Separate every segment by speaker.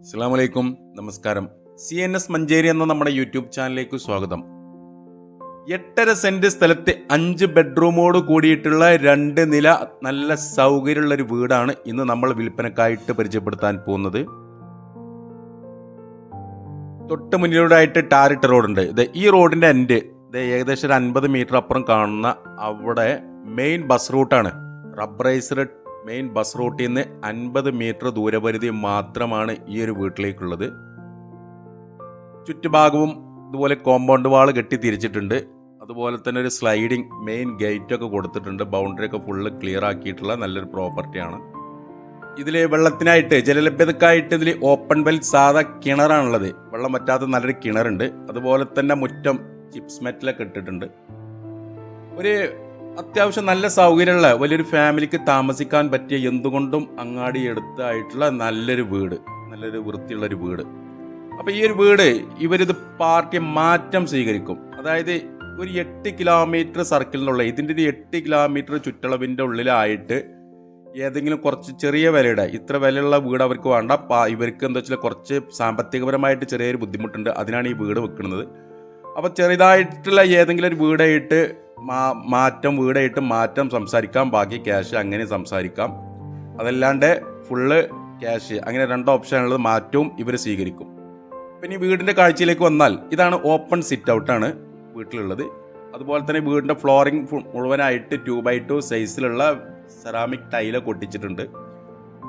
Speaker 1: അസ്സാം വലൈക്കും നമസ്കാരം. സി എൻ എസ് മഞ്ചേരി എന്ന നമ്മുടെ യൂട്യൂബ് ചാനലിലേക്ക് സ്വാഗതം. എട്ടര സെന്റ് സ്ഥലത്തെ അഞ്ച് ബെഡ്റൂമോട് കൂടിയിട്ടുള്ള രണ്ട് നില നല്ല സൗകര്യമുള്ള ഒരു വീടാണ് ഇന്ന് നമ്മൾ വിൽപ്പനക്കായിട്ട് പരിചയപ്പെടുത്താൻ പോകുന്നത്. തൊട്ട് മുന്നിലൂടെയായിട്ട് ടാറിട്ട റോഡുണ്ട്. ഇത് ഈ റോഡിന്റെ എൻഡ് ഇത് ഏകദേശം ഒരു അൻപത് മീറ്റർ അപ്പുറം കാണുന്ന അവിടെ മെയിൻ ബസ് റൂട്ടാണ് റബ്ബറൈസ്ഡ് മെയിൻ ബസ് റൂട്ടിൽ നിന്ന് അൻപത് മീറ്റർ ദൂരപരിധി മാത്രമാണ് ഈ ഒരു വീട്ടിലേക്കുള്ളത്. ചുറ്റുഭാഗവും ഇതുപോലെ കോമ്പൗണ്ട് വാൾ കെട്ടി തിരിച്ചിട്ടുണ്ട്. അതുപോലെ തന്നെ ഒരു സ്ലൈഡിങ് മെയിൻ ഗേറ്റ് ഒക്കെ കൊടുത്തിട്ടുണ്ട്. ബൗണ്ടറി ഒക്കെ ഫുള്ള് ക്ലിയർ ആക്കിയിട്ടുള്ള നല്ലൊരു പ്രോപ്പർട്ടിയാണ് ഇതിൽ വെള്ളത്തിനായിട്ട് ജലലഭ്യതക്കായിട്ട് ഇതിൽ ഓപ്പൺ വെൽ സാധാ കിണറാണുള്ളത്. വെള്ളം പറ്റാത്ത നല്ലൊരു കിണറുണ്ട്. അതുപോലെ തന്നെ മുറ്റം ചിപ്സ് മെറ്റലൊക്കെ ഇട്ടിട്ടുണ്ട്. ഒരു അത്യാവശ്യം നല്ല സൗകര്യമുള്ള വലിയൊരു ഫാമിലിക്ക് താമസിക്കാൻ പറ്റിയ എന്തുകൊണ്ടും അങ്ങാടി എടുത്തായിട്ടുള്ള നല്ലൊരു വീട് നല്ലൊരു വൃത്തിയുള്ള ഒരു വീട്. അപ്പോൾ ഈ ഒരു വീട് ഇവരിത് പാർട്ടി മാറ്റം സ്വീകരിക്കും. അതായത് ഒരു എട്ട് കിലോമീറ്റർ സർക്കിളിനുള്ള ഇതിന്റെ ഒരു എട്ട് കിലോമീറ്റർ ചുറ്റളവിന്റെ ഉള്ളിലായിട്ട് ഏതെങ്കിലും കുറച്ച് ചെറിയ വിലയുടെ ഇത്ര വിലയുള്ള വീട് അവർക്ക് വേണ്ട. ഇവർക്ക് എന്താ വെച്ചാൽ കുറച്ച് സാമ്പത്തികപരമായിട്ട് ചെറിയൊരു ബുദ്ധിമുട്ടുണ്ട്. അതിനാണ് ഈ വീട് വെക്കുന്നത്. അപ്പോൾ ചെറുതായിട്ടുള്ള ഏതെങ്കിലും ഒരു വീടായിട്ട് മാറ്റം വീടായിട്ട് മാറ്റം സംസാരിക്കാം ബാക്കി ക്യാഷ് അങ്ങനെ സംസാരിക്കാം. അതല്ലാണ്ട് ഫുള്ള് ക്യാഷ് അങ്ങനെ രണ്ട് ഓപ്ഷനുള്ളത് മാറ്റവും ഇവർ സ്വീകരിക്കും. പിന്നെ വീടിന്റെ കാഴ്ചയിലേക്ക് വന്നാൽ ഇതാണ് ഓപ്പൺ സിറ്റ് ഔട്ടാണ് വീട്ടിലുള്ളത്. അതുപോലെ തന്നെ വീടിന്റെ ഫ്ലോറിംഗ് മുഴുവനായിട്ട് ടു ബൈ ടു സൈസിലുള്ള സെറാമിക് ടൈലൊക്കെ ഒട്ടിച്ചിട്ടുണ്ട്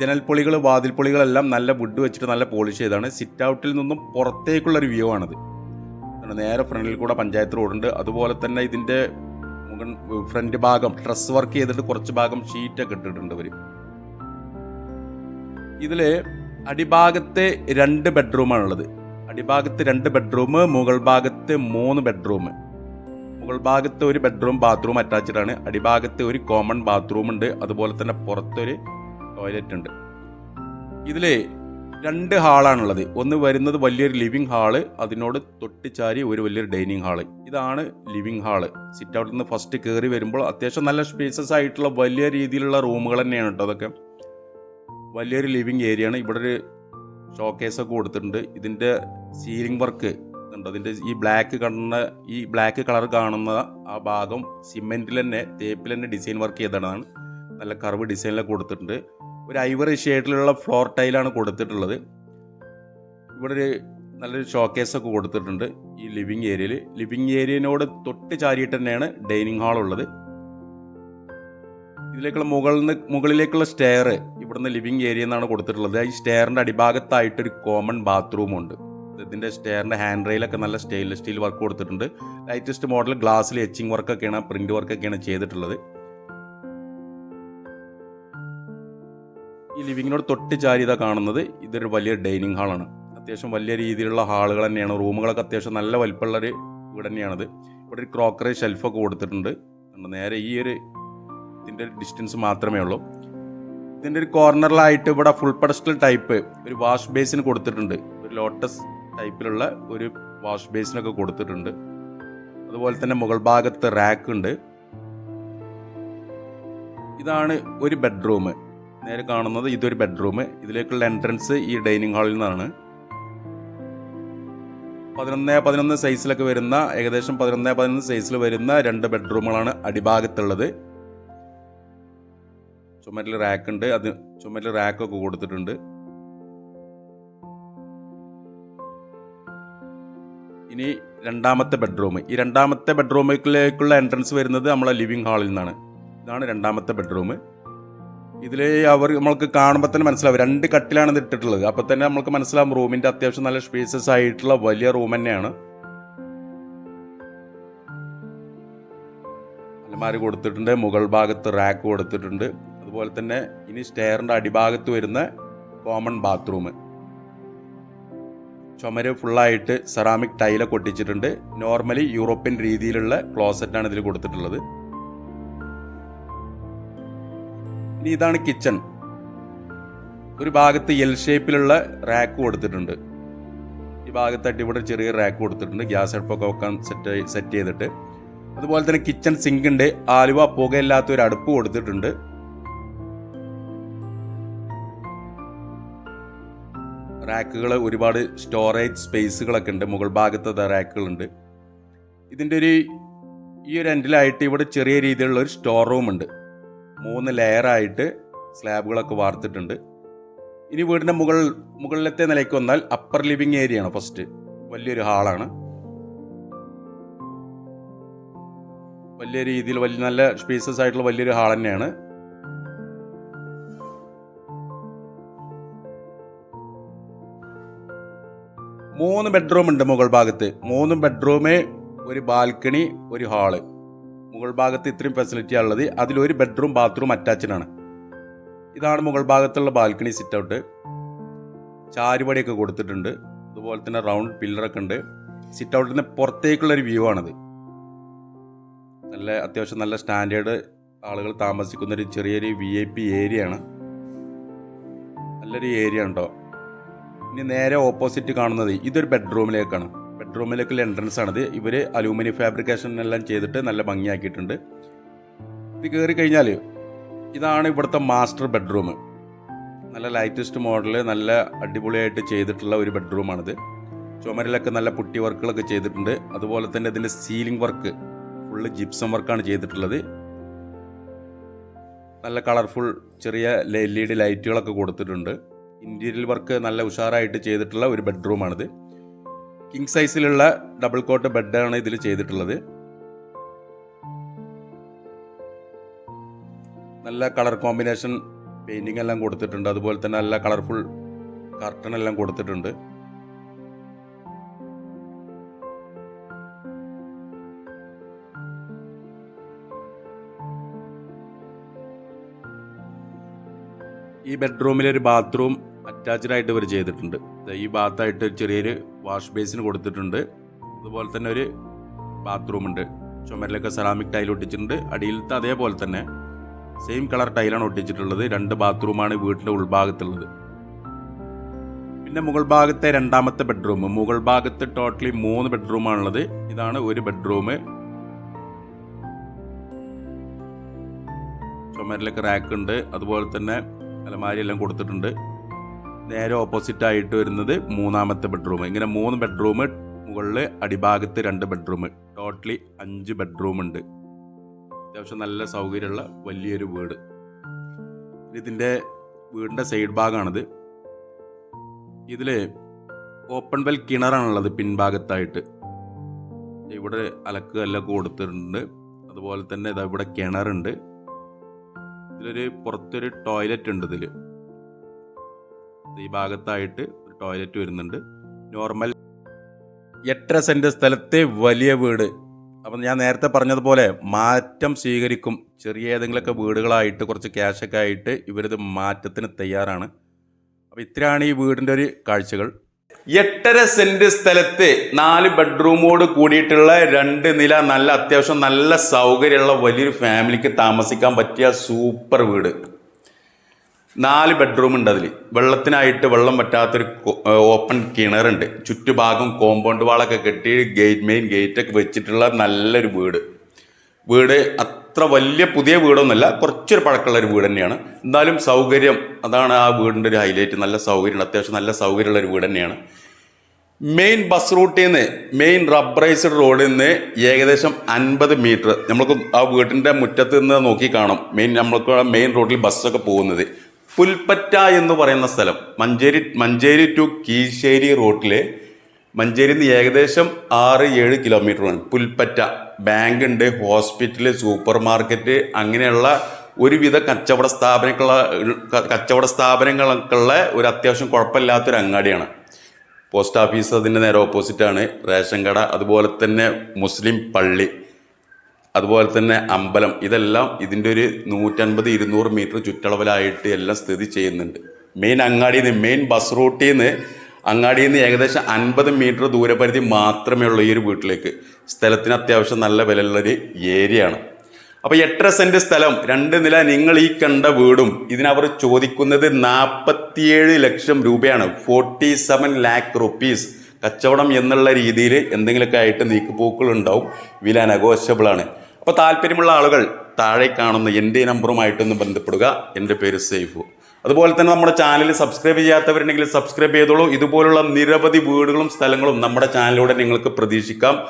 Speaker 1: ജനൽപ്പൊളികൾ വാതിൽപ്പൊളികളെല്ലാം നല്ല വുഡ് വെച്ചിട്ട് നല്ല പോളിഷ് ചെയ്താണ് സിറ്റ് ഔട്ടിൽ നിന്നും പുറത്തേക്കുള്ളൊരു വ്യൂ ആണത്. നേരെ ഫ്രണ്ടിൽ കൂടെ പഞ്ചായത്ത് റോഡുണ്ട് അതുപോലെ തന്നെ ഇതിന്റെ ഫ്രണ്ട് ഭാഗം ഡ്രസ് വർക്ക് ചെയ്തിട്ട് കുറച്ച് ഭാഗം ഷീറ്റൊക്കെ ഇട്ടിട്ടുണ്ട് ഇവർ ഇതിൽ അടിഭാഗത്തെ രണ്ട് ബെഡ്റൂമാണുള്ളത് അടിഭാഗത്ത് രണ്ട് ബെഡ്റൂം മുകൾ ഭാഗത്ത് മൂന്ന് ബെഡ്റൂം മുകൾ ഭാഗത്ത് ഒരു ബെഡ്റൂം ബാത്റൂം അറ്റാച്ച്ഡ് ആണ്. അടിഭാഗത്ത് ഒരു കോമൺ ബാത്റൂം ഉണ്ട്. അതുപോലെ തന്നെ പുറത്തൊരു ടോയ്ലറ്റ് ഉണ്ട്. ഇതിൽ രണ്ട് ഹാളാണുള്ളത്. ഒന്ന് വരുന്നത് വലിയൊരു ലിവിങ് ഹാൾ അതിനോട് തൊട്ടിച്ചാരി ഒരു വലിയൊരു ഡൈനിങ് ഹാൾ. ഇതാണ് ലിവിങ് ഹാൾ. സിറ്റ് ഔട്ടിൽ നിന്ന് ഫസ്റ്റ് കയറി വരുമ്പോൾ അത്യാവശ്യം നല്ല സ്പേസസ് ആയിട്ടുള്ള വലിയ രീതിയിലുള്ള റൂമുകൾ തന്നെയാണ് കേട്ടോ അതൊക്കെ. വലിയൊരു ലിവിങ് ഏരിയ ആണ്. ഇവിടെ ഒരു ഷോക്കേസ് ഒക്കെ കൊടുത്തിട്ടുണ്ട്. ഇതിന്റെ സീലിംഗ് വർക്ക് ഉണ്ട്. അതിന്റെ ഈ ബ്ലാക്ക് കാണുന്ന ഈ ബ്ലാക്ക് കളർ കാണുന്ന ആ ഭാഗം സിമെന്റിൽ തന്നെ തേപ്പിൽ തന്നെ ഡിസൈൻ വർക്ക് ചെയ്തതാണ്. നല്ല കർവ് ഡിസൈനിലൊക്കെ കൊടുത്തിട്ടുണ്ട്. ഒരു ഐവറി ഷേഡിലുള്ള ഫ്ലോർ ടൈലാണ് കൊടുത്തിട്ടുള്ളത്. ഇവിടെ ഒരു നല്ലൊരു ഷോക്കേസ് ഒക്കെ കൊടുത്തിട്ടുണ്ട് ഈ ലിവിങ് ഏരിയയിൽ. ലിവിങ് ഏരിയനോട് തൊട്ട് ചാരിയിട്ട് തന്നെയാണ് ഡൈനിങ് ഹാൾ ഉള്ളത്. ഇതിലേക്കുള്ള മുകളിൽ നിന്ന് മുകളിലേക്കുള്ള സ്റ്റെയർ ഇവിടുന്ന് ലിവിങ് ഏരിയ എന്നാണ് കൊടുത്തിട്ടുള്ളത്. ഈ സ്റ്റെയറിന്റെ അടിഭാഗത്തായിട്ടൊരു കോമൺ ബാത്റൂം ഉണ്ട്. ഇതിന്റെ സ്റ്റെയറിന്റെ ഹാൻഡ് റെയിലൊക്കെ നല്ല സ്റ്റെയിൻലെസ് സ്റ്റീൽ വർക്ക് കൊടുത്തിട്ടുണ്ട്. ലൈറ്റസ്റ്റ് മോഡൽ ഗ്ലാസ്സിൽ എച്ചിങ് വർക്കൊക്കെയാണ് പ്രിന്റ് വർക്കൊക്കെയാണ് ചെയ്തിട്ടുള്ളത്. ഈ ലിവിങ്ങിനോട് തൊട്ട് ചാരിത കാണുന്നത്. ഇതൊരു വലിയ ഡൈനിങ് ഹാളാണ് അത്യാവശ്യം വലിയ രീതിയിലുള്ള ഹാളുകൾ തന്നെയാണ്. റൂമുകളൊക്കെ അത്യാവശ്യം നല്ല വലിപ്പമുള്ളൊരു വീട് തന്നെയാണത്. ഇവിടെ ഒരു ക്രോക്കറി ഷെൽഫൊക്കെ കൊടുത്തിട്ടുണ്ട്. നേരെ ഈ ഒരു ഇതിന്റെ ഒരു ഡിസ്റ്റൻസ് മാത്രമേ ഉള്ളൂ. ഇതിന്റെ ഒരു കോർണറിലായിട്ട് ഇവിടെ ഫുൾ പെഡസ്റ്റൽ ടൈപ്പ് ഒരു വാഷ് ബേസിന് കൊടുത്തിട്ടുണ്ട്. ഒരു ലോട്ടസ് ടൈപ്പിലുള്ള ഒരു വാഷ് ബേസിനൊക്കെ കൊടുത്തിട്ടുണ്ട്. അതുപോലെ തന്നെ മുകൾ ഭാഗത്ത് റാക്ക് ഉണ്ട്. ഇതാണ് ഒരു ബെഡ്റൂം നേരെ കാണുന്നത് ഇതൊരു ബെഡ്റൂം ഇതിലേക്കുള്ള എൻട്രൻസ് ഈ ഡൈനിങ് ഹാളിൽ നിന്നാണ്. പതിനൊന്ന് പതിനൊന്ന് സൈസിലൊക്കെ വരുന്ന ഏകദേശം പതിനൊന്ന് പതിനൊന്ന് സൈസിൽ വരുന്ന രണ്ട് ബെഡ്റൂമുകളാണ് അടിഭാഗത്തുള്ളത്. ചുമരിൽ റാക്ക് ഉണ്ട്. അത് ചുമരിൽ റാക്കൊക്കെ കൊടുത്തിട്ടുണ്ട്. ഇനി രണ്ടാമത്തെ ബെഡ്റൂം ഈ രണ്ടാമത്തെ ബെഡ്റൂമിലേക്കുള്ള എൻട്രൻസ് വരുന്നത് നമ്മളെ ലിവിംഗ് ഹാളിൽ നിന്നാണ്. ഇതാണ് രണ്ടാമത്തെ ബെഡ്റൂം ഇതിൽ അവർ നമ്മൾക്ക് കാണുമ്പോൾ തന്നെ മനസ്സിലാവും. രണ്ട് കട്ടിലാണ് ഇട്ടിട്ടുള്ളത്. അപ്പോൾ തന്നെ നമുക്ക് മനസ്സിലാവും റൂമിന്റെ അത്യാവശ്യം നല്ല സ്പേസസ് ആയിട്ടുള്ള വലിയ റൂം തന്നെയാണ്. അലമാരി കൊടുത്തിട്ടുണ്ട് മുകൾ ഭാഗത്ത് റാക്ക് കൊടുത്തിട്ടുണ്ട്. അതുപോലെ തന്നെ ഇനി സ്റ്റെയറിന്റെ അടിഭാഗത്ത് വരുന്ന കോമൺ ബാത്റൂം ചുമര് ഫുള്ളായിട്ട് സെറാമിക് ടൈലൊക്കെ ഒട്ടിച്ചിട്ടുണ്ട്. നോർമലി യൂറോപ്യൻ രീതിയിലുള്ള ക്ലോസറ്റാണ് ഇതിൽ കൊടുത്തിട്ടുള്ളത്. ഇനി ഇതാണ് കിച്ചൺ. ഒരു ഭാഗത്ത് എൽ ഷേപ്പിലുള്ള റാക്ക് കൊടുത്തിട്ടുണ്ട്. ഈ ഭാഗത്തായിട്ട് ഇവിടെ ചെറിയ റാക്ക് കൊടുത്തിട്ടുണ്ട്. ഗ്യാസ് അടുപ്പൊക്കെ വെക്കാൻ സെറ്റ് സെറ്റ് ചെയ്തിട്ട്. അതുപോലെ തന്നെ കിച്ചൺ സിങ്ക് ഉണ്ട്. ആലുവ പുകയില്ലാത്ത ഒരു അടുപ്പ് കൊടുത്തിട്ടുണ്ട്. റാക്കുകൾ ഒരുപാട് സ്റ്റോറേജ് സ്പേസുകളൊക്കെ ഉണ്ട്. മുകൾ ഭാഗത്ത് റാക്കുകളുണ്ട്. ഇതിന്റെ ഒരു ഈ ഒരു എൻഡിലായിട്ട് ഇവിടെ ചെറിയ രീതിയിലുള്ള ഒരു സ്റ്റോർ റൂം ഉണ്ട്. മൂന്ന് ലെയറായിട്ട് സ്ലാബുകളൊക്കെ വാർത്തിട്ടുണ്ട്. ഇനി വീടിന്റെ മുകൾ മുകളിലത്തെ നിലയ്ക്ക് വന്നാൽ അപ്പർ ലിവിങ് ഏരിയ ആണ് ഫസ്റ്റ് വലിയൊരു ഹാളാണ് വലിയ രീതിയിൽ വലിയ നല്ല സ്പേസസ് ആയിട്ടുള്ള വലിയൊരു ഹാൾ തന്നെയാണ്. മൂന്ന് ബെഡ്റൂം ഉണ്ട് മുകൾ ഭാഗത്ത്. മൂന്ന് ബെഡ്റൂമ് ഒരു ബാൽക്കണി ഒരു ഹാൾ മുകൾ ഭാഗത്ത് ഇത്രയും ഫെസിലിറ്റി ഉള്ളത് അതിലൊരു ബെഡ്റൂം ബാത്റൂം അറ്റാച്ച്ഡ് ആണ്. ഇതാണ് മുകൾ ഭാഗത്തുള്ള ബാൽക്കണി സിറ്റ് ഔട്ട് ചാരുപടിയൊക്കെ കൊടുത്തിട്ടുണ്ട്. അതുപോലെ തന്നെ റൗണ്ട് പില്ലറൊക്കെ ഉണ്ട്. സിറ്റ് ഔട്ടിന്റെ പുറത്തേക്കുള്ള ഒരു വ്യൂ ആണത്. നല്ല അത്യാവശ്യം നല്ല സ്റ്റാൻഡേർഡ് ആളുകൾ താമസിക്കുന്ന ഒരു ചെറിയൊരു വി ഐ പി ഏരിയ ആണ്. നല്ലൊരു ഏരിയ ഉണ്ടോ ഇനി നേരെ ഓപ്പോസിറ്റ് കാണുന്നത് ഇതൊരു ബെഡ്റൂമിലേക്കാണ് ബെഡ്റൂമിലേക്കുള്ള എൻട്രൻസ് ആണിത് ഇവർ അലൂമിനിയം ഫാബ്രിക്കേഷൻ എല്ലാം ചെയ്തിട്ട് നല്ല ഭംഗിയാക്കിയിട്ടുണ്ട്. ഇത് കയറി കഴിഞ്ഞാൽ ഇതാണ് ഇവിടുത്തെ മാസ്റ്റർ ബെഡ്റൂം. നല്ല ലൈറ്റസ്റ്റ് മോഡൽ നല്ല അടിപൊളിയായിട്ട് ചെയ്തിട്ടുള്ള ഒരു ബെഡ്റൂമാണിത്. ചുമരിലൊക്കെ നല്ല പുട്ടി വർക്കുകളൊക്കെ ചെയ്തിട്ടുണ്ട്. അതുപോലെ തന്നെ ഇതിന്റെ സീലിംഗ് വർക്ക് ഫുള്ള് ജിപ്സം വർക്കാണ് ചെയ്തിട്ടുള്ളത്. നല്ല കളർഫുൾ ചെറിയ എൽ ഇ ഡി ലൈറ്റുകളൊക്കെ കൊടുത്തിട്ടുണ്ട്. ഇന്റീരിയൽ വർക്ക് നല്ല ഉഷാറായിട്ട് ചെയ്തിട്ടുള്ള ഒരു ബെഡ്റൂമാണിത്. കിങ് സൈസിലുള്ള ഡബിൾ കോട്ട് ബെഡാണ് ഇതിൽ ചെയ്തിട്ടുള്ളത്. നല്ല കളർ കോമ്പിനേഷൻ പെയിന്റിംഗ് എല്ലാം കൊടുത്തിട്ടുണ്ട്. അതുപോലെ തന്നെ നല്ല കളർഫുൾ കർട്ടൺ എല്ലാം കൊടുത്തിട്ടുണ്ട്. ഈ ബെഡ്റൂമിൽ ഒരു ബാത്റൂം അറ്റാച്ച്ഡ് ആയിട്ട് ഇവർ ചെയ്തിട്ടുണ്ട്. ഈ ഭാഗത്തായിട്ട് ചെറിയൊരു വാഷ് ബേസിന് കൊടുത്തിട്ടുണ്ട്. അതുപോലെ തന്നെ ഒരു ബാത്റൂം ഉണ്ട്. ചുമരിലൊക്കെ സെറാമിക് ടൈൽ ഒട്ടിച്ചിട്ടുണ്ട്. അടിയിലത്തെ അതേപോലെ തന്നെ സെയിം കളർ ടൈലാണ് ഒട്ടിച്ചിട്ടുള്ളത്. രണ്ട് ബാത്റൂമാണ് വീട്ടിന്റെ ഉൾഭാഗത്തുള്ളത്. പിന്നെ മുകൾ ഭാഗത്തെ രണ്ടാമത്തെ ബെഡ്റൂം മുകൾ ഭാഗത്ത് ടോട്ടലി മൂന്ന് ബെഡ്റൂമാണുള്ളത് ഇതാണ് ഒരു ബെഡ്റൂം ചുമരിലൊക്കെ റാക്ക് ഉണ്ട്. അതുപോലെ തന്നെ അലമാരി എല്ലാം കൊടുത്തിട്ടുണ്ട്. നേരെ ഓപ്പോസിറ്റ് ആയിട്ട് വരുന്നത് മൂന്നാമത്തെ ബെഡ്റൂം ഇങ്ങനെ മൂന്ന് ബെഡ്റൂം മുകളിൽ അടിഭാഗത്ത് രണ്ട് ബെഡ്റൂം ടോട്ടലി അഞ്ച് ബെഡ്റൂം ഉണ്ട്. അത്യാവശ്യം നല്ല സൗകര്യമുള്ള വലിയൊരു വീട്. ഇതിന്റെ വീടിന്റെ സൈഡ് ഭാഗമാണിത്. ഇതിൽ ഓപ്പൺ വെൽ കിണറാണുള്ളത് പിൻഭാഗത്തായിട്ട്. ഇവിടെ അലക്ക് എല്ലാം കൊടുത്തിട്ടുണ്ട്. അതുപോലെ തന്നെ ഇതാ ഇവിടെ കിണറുണ്ട്. ഇതിലൊരു പുറത്തൊരു ടോയ്ലറ്റ് ഉണ്ട് ഇതിൽ ഈ ഭാഗത്തായിട്ട് ടോയ്ലറ്റ് വരുന്നുണ്ട്. നോർമൽ എട്ടര സെന്റ് സ്ഥലത്തെ വലിയ വീട്. അപ്പം ഞാൻ നേരത്തെ പറഞ്ഞതുപോലെ മാറ്റം സ്വീകരിക്കും. ചെറിയ ഏതെങ്കിലുമൊക്കെ വീടുകളായിട്ട് കുറച്ച് ക്യാഷൊക്കെ ആയിട്ട് ഇവരിത് മാറ്റത്തിന് തയ്യാറാണ്. അപ്പോൾ ഇത്രയാണ് ഈ വീടിന്റെ ഒരു കാഴ്ചകൾ. എട്ടര സെന്റ് സ്ഥലത്ത് നാല് ബെഡ്റൂമോട് കൂടിയിട്ടുള്ള രണ്ട് നില നല്ല അത്യാവശ്യം നല്ല സൗകര്യമുള്ള വലിയൊരു ഫാമിലിക്ക് താമസിക്കാൻ പറ്റിയ സൂപ്പർ വീട്. നാല് ബെഡ്റൂം ഉണ്ട് അതിൽ വെള്ളത്തിനായിട്ട് വെള്ളം പറ്റാത്തൊരു ഓപ്പൺ കിണറുണ്ട്. ചുറ്റുഭാഗം കോമ്പൗണ്ട് വാളൊക്കെ കെട്ടി ഗേറ്റ് മെയിൻ ഗേറ്റൊക്കെ വെച്ചിട്ടുള്ള നല്ലൊരു വീട്. വീട് അത്ര വലിയ പുതിയ വീടൊന്നുമല്ല കുറച്ചൊരു പഴക്കമുള്ള ഒരു വീട് തന്നെയാണ്. എന്നാലും സൗകര്യം അതാണ് ആ വീടിന്റെ ഒരു ഹൈലൈറ്റ് നല്ല സൗകര്യമുണ്ട് അത്യാവശ്യം നല്ല സൗകര്യമുള്ള ഒരു വീട് തന്നെയാണ്. മെയിൻ ബസ് റൂട്ടിൽ നിന്ന് മെയിൻ റബ്ബറൈസ്ഡ് റോഡിൽ നിന്ന് ഏകദേശം അൻപത് മീറ്റർ നമ്മൾക്ക് ആ വീട്ടിന്റെ മുറ്റത്ത് നിന്ന് നോക്കി കാണാം. മെയിൻ നമ്മൾക്ക് മെയിൻ റോഡിൽ ബസ്സൊക്കെ പോകുന്നത്. പുൽപ്പറ്റ എന്ന് പറയുന്ന സ്ഥലം. മഞ്ചേരി മഞ്ചേരി ടു കീശ്ശേരി റോട്ടിലെ മഞ്ചേരി നിന്ന് ഏകദേശം ആറ് ഏഴ് കിലോമീറ്ററാണ് പുൽപ്പറ്റ. ബാങ്ക് ഉണ്ട് ഹോസ്പിറ്റൽ സൂപ്പർ മാർക്കറ്റ് അങ്ങനെയുള്ള ഒരുവിധ കച്ചവട സ്ഥാപനങ്ങളുള്ള കച്ചവട സ്ഥാപനങ്ങൾക്കുള്ള ഒരു അത്യാവശ്യം കുഴപ്പമില്ലാത്തൊരു അങ്ങാടിയാണ്. പോസ്റ്റ് ഓഫീസ് അതിന്റെ നേരെ ഓപ്പോസിറ്റാണ് റേഷൻ കട അതുപോലെ തന്നെ മുസ്ലിം പള്ളി. അതുപോലെ തന്നെ അമ്പലം ഇതെല്ലാം ഇതിന്റെ ഒരു നൂറ്റൻപത് ഇരുന്നൂറ് മീറ്റർ ചുറ്റളവിലായിട്ട് എല്ലാം സ്ഥിതി ചെയ്യുന്നുണ്ട്. മെയിൻ അങ്ങാടിയിൽ നിന്ന് മെയിൻ ബസ് റൂട്ടിൽ നിന്ന് അങ്ങാടിയിൽ നിന്ന് ഏകദേശം അൻപത് മീറ്റർ ദൂരപരിധി മാത്രമേ ഉള്ളൂ ഈ ഒരു വീട്ടിലേക്ക്. സ്ഥലത്തിന് അത്യാവശ്യം നല്ല വിലയുള്ളൊരു ഏരിയ ആണ് അപ്പോൾ എട്ടര സെന്റ് സ്ഥലം രണ്ട് നില നിങ്ങൾ ഈ കണ്ട വീടും ഇതിനവർ ചോദിക്കുന്നത് നാൽപ്പത്തിയേഴ് ലക്ഷം രൂപയാണ്. ഫോർട്ടി സെവൻ ലാക്ക് റുപ്പീസ് കച്ചവടം എന്നുള്ള രീതിയിൽ എന്തെങ്കിലുമൊക്കെ ആയിട്ട് നീക്കുപോക്കുകൾ ഉണ്ടാവും. വില നെഗോഷ്യബിൾ ആണ്. അപ്പോൾ താല്പര്യമുള്ള ആളുകൾ താഴെ കാണുന്ന എന്റെ നമ്പറുമായിട്ടൊന്ന് ബന്ധപ്പെടുക. എന്റെ പേര് സേഫു അതുപോലെ തന്നെ നമ്മുടെ ചാനൽ സബ്സ്ക്രൈബ് ചെയ്യാത്തവരുണ്ടെങ്കിൽ സബ്സ്ക്രൈബ് ചെയ്തോളൂ. ഇതുപോലുള്ള നിരവധി വീടുകളും സ്ഥലങ്ങളും നമ്മുടെ ചാനലിലൂടെ നിങ്ങൾക്ക് പ്രതീക്ഷിക്കാം.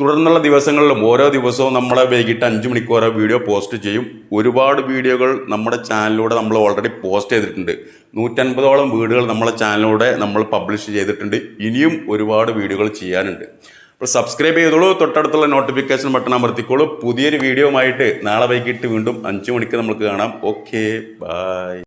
Speaker 1: തുടർന്നുള്ള ദിവസങ്ങളിലും ഓരോ ദിവസവും നമ്മൾ വൈകിട്ട് അഞ്ച് മണിക്ക് ഓരോ വീഡിയോ പോസ്റ്റ് ചെയ്യും. ഒരുപാട് വീഡിയോകൾ നമ്മുടെ ചാനലിലൂടെ നമ്മൾ ഓൾറെഡി പോസ്റ്റ് ചെയ്തിട്ടുണ്ട്. നൂറ്റൻപതോളം വീടുകൾ നമ്മളെ ചാനലിലൂടെ നമ്മൾ പബ്ലിഷ് ചെയ്തിട്ടുണ്ട്. ഇനിയും ഒരുപാട് വീഡിയോകൾ ചെയ്യാനുണ്ട്. അപ്പോൾ സബ്സ്ക്രൈബ് ചെയ്തോളൂ. തൊട്ടടുത്തുള്ള നോട്ടിഫിക്കേഷൻ ബട്ടൺ അമർത്തിക്കോളൂ. പുതിയൊരു വീഡിയോ ആയിട്ട് നാളെ വൈകിട്ട് വീണ്ടും അഞ്ച് മണിക്ക് നമുക്ക് കാണാം. Okay bye